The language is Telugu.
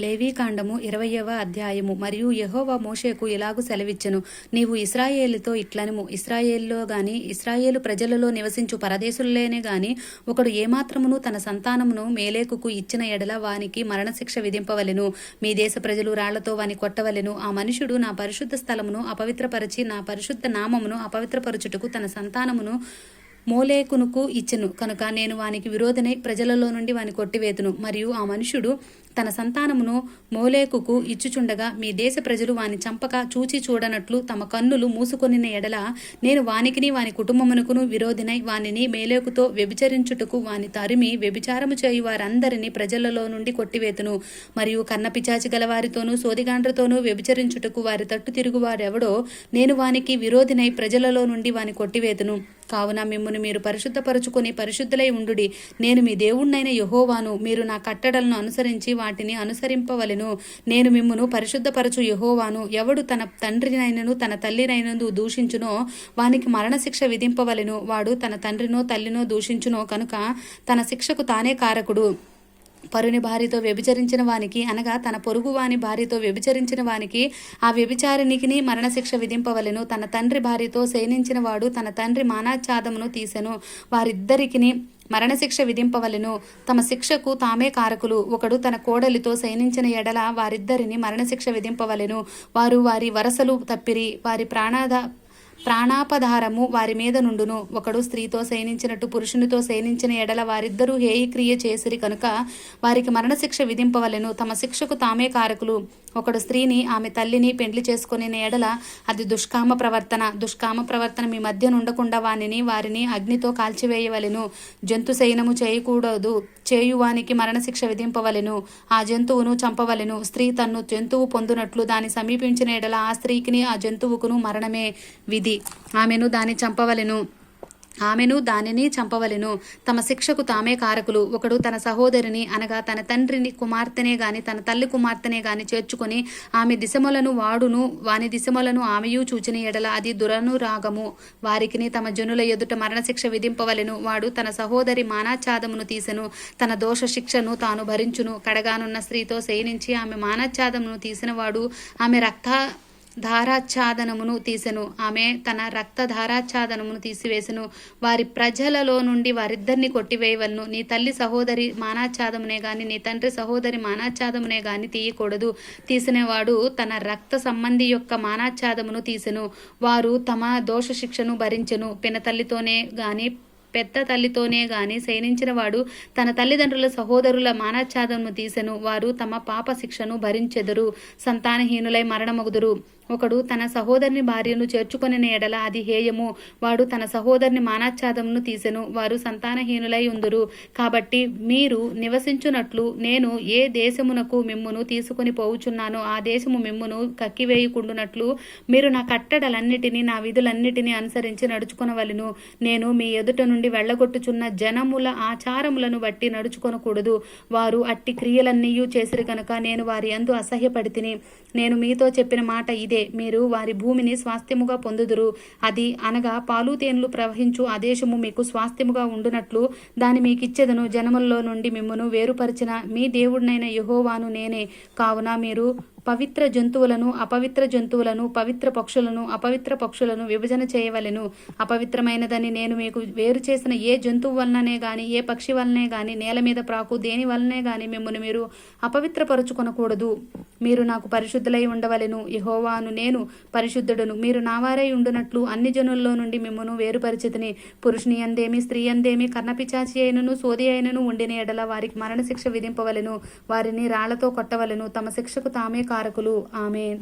లేవీకాండము ఇరవయవ అధ్యాయము. మరియు యెహోవా మోషేకు ఇలాగు సెలవిచ్చెను? నీవు ఇస్రాయేలుతో ఇట్లనుము. ఇస్రాయేల్లో గాని ఇస్రాయేలు ప్రజలలో నివసించు పరదేశుల్లోనే గాని ఒకడు ఏమాత్రమును తన సంతానమును మేలేకుకు ఇచ్చిన ఎడల వానికి మరణశిక్ష విధింపవలెను. మీ దేశ ప్రజలు రాళ్ళతో వాని కొట్టవలెను. ఆ మనుషుడు నా పరిశుద్ధ స్థలమును అపవిత్రపరచి నా పరిశుద్ధ నామమును అపవిత్రపరచుటకు తన సంతానమును మోలేకునుకు ఇచ్చెను. కనుక నేను వానికి విరోధనై ప్రజలలో నుండి వాని కొట్టివేతును. మరియు ఆ మనుషుడు తన సంతానమును మోలేకుకు ఇచ్చుచుండగా మీ దేశ ప్రజలు వాని చంపక చూచి చూడనట్లు తమ కన్నులు మూసుకొనిన ఎడల నేను వానికిని వాని కుటుంబమునకును విరోధినై వానిని మేలేకుతో వ్యభిచరించుటకు వాని తరిమి వ్యభిచారము చేయు వారందరినీ ప్రజలలో నుండి కొట్టివేతును. మరియు కన్నపిచాచి గల వారితోనూ సోదిగాండ్రతోనూ వ్యభిచరించుటకు వారి తట్టు తిరుగు వారెవడో నేను వానికి విరోధినై ప్రజలలో నుండి వాని కొట్టివేతును. కావున మిమ్మును మీరు పరిశుద్ధపరచుకొని పరిశుద్ధులై ఉండుడి. నేను మీ దేవుణ్ణైన యహోవాను మీరు నా కట్టడలను అనుసరించి వాటిని అనుసరింపవలెను. నేను మిమ్మును పరిశుద్ధపరచు యహోవాను. ఎవడు తన తండ్రినైనను తన తల్లినైనందు దూషించునో వానికి మరణశిక్ష విధింపవలెను. వాడు తన తండ్రినో తల్లినో దూషించునో కనుక తన శిక్షకు తానే కారకుడు. పరుని భార్యతో వ్యభిచరించిన వానికి అనగా తన పొరుగు వాని భార్యతో వ్యభిచరించిన వానికి ఆ వ్యభిచారినికి మరణశిక్ష విధింపవలెను. తన తండ్రి భార్యతో శయనించిన వాడు తన తండ్రి మానాఛాదమును తీసెను. వారిద్దరికిని మరణశిక్ష విధింపవలెను. తమ శిక్షకు తామే కారకులు. ఒకడు తన కోడలితో శయనించిన ఎడల వారిద్దరిని మరణశిక్ష విధింపవలెను. వారు వారి వరసలు తప్పిరి. వారి ప్రాణాద ప్రాణాపధారము వారి మీద నుండును. ఒకడు స్త్రీతో శయనించినట్టు పురుషునితో శయనించిన ఎడల వారిద్దరూ హేయక్రియ చేసిరి కనుక వారికి మరణశిక్ష విధింపవలెను. తమ శిక్షకు తామే కారకులు. ఒకడు స్త్రీని ఆమె తల్లిని పెండ్లి చేసుకునే ఎడల అది దుష్కామ ప్రవర్తన. దుష్కామ ప్రవర్తన మీ మధ్య నుండకుండా వానిని వారిని అగ్నితో కాల్చివేయవలెను. జంతు శయనము చేయకూడదు. చేయువానికి మరణశిక్ష విధింపవలెను. ఆ జంతువును చంపవలెను. స్త్రీ తన్ను జంతువు పొందునట్లు దాని సమీపించిన ఎడల ఆ స్త్రీకిని ఆ జంతువుకును మరణమే విధి. ఆమెను దాన్ని చంపవలెను. ఆమెను దానిని చంపవలెను. తమ శిక్షకు తామే కారకులు. ఒకడు తన సహోదరిని అనగా తన తండ్రిని కుమార్తెనే గాని తన తల్లి కుమార్తెనే గాని చేర్చుకొని ఆమె దిశములను వాడును. వాని దిశములను ఆమెయు చూచిన ఎడల అది దురనురాగము. వారికిని తమ జనుల ఎదుట మరణశిక్ష విధింపవలెను. వాడు తన సహోదరి మానాఛాదమును తీసెను. తన దోష శిక్షను తాను భరించును. కడగానున్న స్త్రీతో శయనించి ఆమె మానాఛాదమును తీసిన వాడు ఆమె రక్త ధారాచ్ఛాదనమును తీసెను. ఆమె తన రక్త ధారాచ్ఛాదనమును తీసివేసెను. వారి ప్రజలలో నుండి వారిద్దరిని కొట్టివేయవలను. నీ తల్లి సహోదరి మానాచ్ఛాదమునే గాని నీ తండ్రి సహోదరి మానాచ్ఛాదమునే గాని తీయకూడదు. తీసినవాడు తన రక్త సంబంధి యొక్క మానాచ్ఛాదమును తీసెను. వారు తమ దోష శిక్షను భరించెను పినతల్లితోనే గాని పెద్ద తల్లితోనే గాని శయనించిన వాడు తన తల్లిదండ్రుల సహోదరుల మానాచ్ఛాదమును తీసెను. వారు తమ పాప శిక్షను భరించెదరు. సంతానహీనులై మరణమగుదురు. ఒకడు తన సహోదరుని భార్యను చేర్చుకొనిన ఎడల అది హేయము. వాడు తన సహోదరుని మానాచ్ఛాదమును తీసెను. వారు సంతానహీనులై ఉందురు. కాబట్టి మీరు నివసించున్నట్లు నేను ఏ దేశమునకు మిమ్మును తీసుకుని పోవుచున్నానో ఆ దేశము మిమ్మును కక్కివేయకుండునట్లు మీరు నా కట్టడలన్నిటినీ నా విధులన్నిటినీ అనుసరించి నడుచుకొనవలెను. నేను మీ ఎదుట నుండి వెళ్ళగొట్టుచున్న జనముల ఆచారములను బట్టి నడుచుకొనకూడదు. వారు అట్టి క్రియలన్నీయూ చేసిరు కనుక నేను వారి అందు అసహ్యపడితిని. నేను మీతో చెప్పిన మాట ఇదే. మీరు వారి భూమిని స్వాస్థ్యముగా పొందుదురు. అది అనగా పాలు తేనెలు ప్రవహించు ఆ దేశము మీకు స్వాస్థ్యముగా ఉండునట్లు దాని మీకిచ్చెదను. జనముల్లో నుండి మిమ్మను వేరుపరిచిన మీ దేవుడినైన యహోవాను నేనే. కావున మీరు పవిత్ర జంతువులను అపవిత్ర జంతువులను పవిత్ర పక్షులను అపవిత్ర పక్షులను విభజన చేయవలెను. అపవిత్రమైనదని నేను మీకు వేరు చేసిన ఏ జంతువు వలననే గాని ఏ పక్షి వలనే గాని నేల మీద ప్రాకు దేని వలనే గాని మిమ్మల్ని మీరు అపవిత్రపరుచుకొనకూడదు. మీరు నాకు పరిశుద్ధులై ఉండవలెను. యహోవాను నేను పరిశుద్ధుడును. మీరు నావారై ఉండునట్లు అన్ని జనుల్లో నుండి మిమ్మను వేరుపరిచితిని. పురుషుని అందేమి స్త్రీ అందేమి కర్ణపిచాచి అయినను సోది అయినను ఉండిన ఎడల వారికి మరణశిక్ష విధింపవలెను. వారిని రాళ్ళతో కొట్టవలెను. తమ శిక్షకు తామే కారకులు. ఆమె